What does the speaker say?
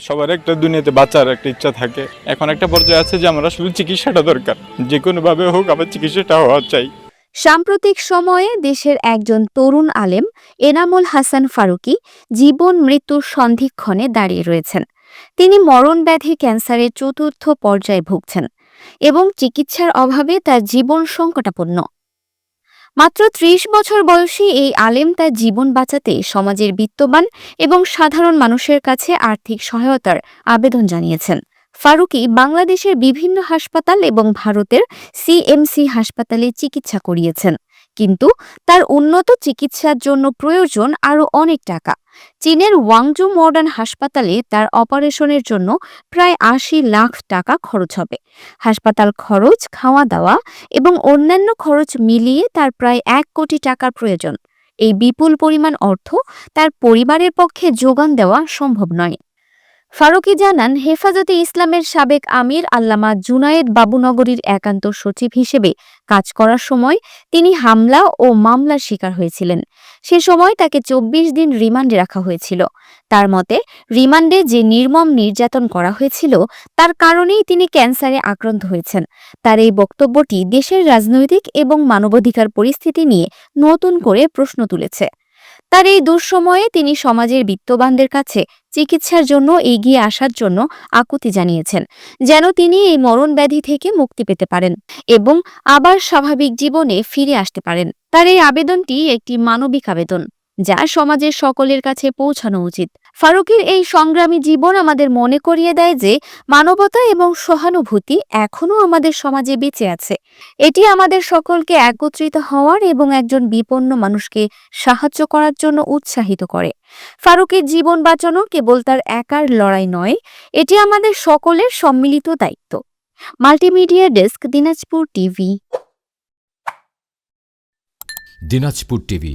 সবার একটা দুনিয়াতে বাঁচার একটা ইচ্ছা থাকে। এখন একটা পর্যায়ে আছে যে আমার আসলে চিকিৎসাটা দরকার। যে কোনোভাবে হোক আমার চিকিৎসাটা হওয়া চাই। সাম্প্রতিক সময়ে দেশের একজন তরুণ আলেম এনামুল হাসান ফারুকী জীবন মৃত্যুর সন্ধিক্ষণে দাঁড়িয়ে রয়েছেন। তিনি মরণব্যাধি ক্যান্সারের চতুর্থ পর্যায়ে ভুগছেন এবং চিকিৎসার অভাবে তার জীবন সংকটাপন্ন। মাত্র ত্রিশ বছর বয়সী এই আলেম তার জীবন বাঁচাতে সমাজের বিত্তবান এবং সাধারণ মানুষের কাছে আর্থিক সহায়তার আবেদন জানিয়েছেন। ফারুকি বাংলাদেশের বিভিন্ন হাসপাতাল এবং ভারতের সিএমসি হাসপাতালে চিকিৎসা করিয়েছেন। কিন্তু তার উন্নত চিকিৎসার জন্য প্রয়োজন আরও অনেক টাকা। চীনের ওয়াংজু মডার্ন হাসপাতালে তার অপারেশনের জন্য প্রায় আশি লাখ টাকা খরচ হবে। হাসপাতাল খরচ খাওয়া দাওয়া এবং অন্যান্য খরচ মিলিয়ে তার প্রায় এক কোটি টাকার প্রয়োজন। এই বিপুল পরিমাণ অর্থ তার পরিবারের পক্ষে যোগান দেওয়া সম্ভব নয়। ফারুকী জানান, হেফাজতে ইসলামের সাবেক আমির আল্লামা জুনায়েদ বাবুনগরীর একান্ত সচিব হিসেবে কাজ করার সময় তিনি হামলা ও মামলার শিকার হয়েছিলেন। সে সময় তাকে চব্বিশ দিন রিমান্ডে রাখা হয়েছিল। তার মতে, রিমান্ডে যে নির্মম নির্যাতন করা হয়েছিল, তার কারণেই তিনি ক্যান্সারে আক্রান্ত হয়েছেন। তার এই বক্তব্যটি দেশের রাজনৈতিক এবং মানবাধিকার পরিস্থিতি নিয়ে নতুন করে প্রশ্ন তুলেছে। তার এই দুঃসময়ে তিনি সমাজের বিত্তবানদের কাছে চিকিৎসার জন্য এগিয়ে আসার জন্য আকুতি জানিয়েছেন, যেন তিনি এই মরণ ব্যাধি থেকে মুক্তি পেতে পারেন এবং আবার স্বাভাবিক জীবনে ফিরে আসতে পারেন। তার এই আবেদনটি একটি মানবিক আবেদন। যা সমাজের সকলের কাছে পৌঁছানো উচিত। ফারুকের এই সংগ্রামী জীবন আমাদের মনে করিয়ে দেয় যে, মানবতা এবং সহানুভূতি এখনও আমাদের সমাজে বেঁচে আছে। এটি আমাদের সকলকে একত্রিত হওয়ার এবং একজন বিপন্ন মানুষকে সাহায্য করার জন্য উৎসাহিত করে। ফারুকের জীবন বাঁচানো কেবল তার একার লড়াই নয়, এটি আমাদের সকলের সম্মিলিত দায়িত্ব। Multimedia desk, Dinajpur TV. Dinajpur TV.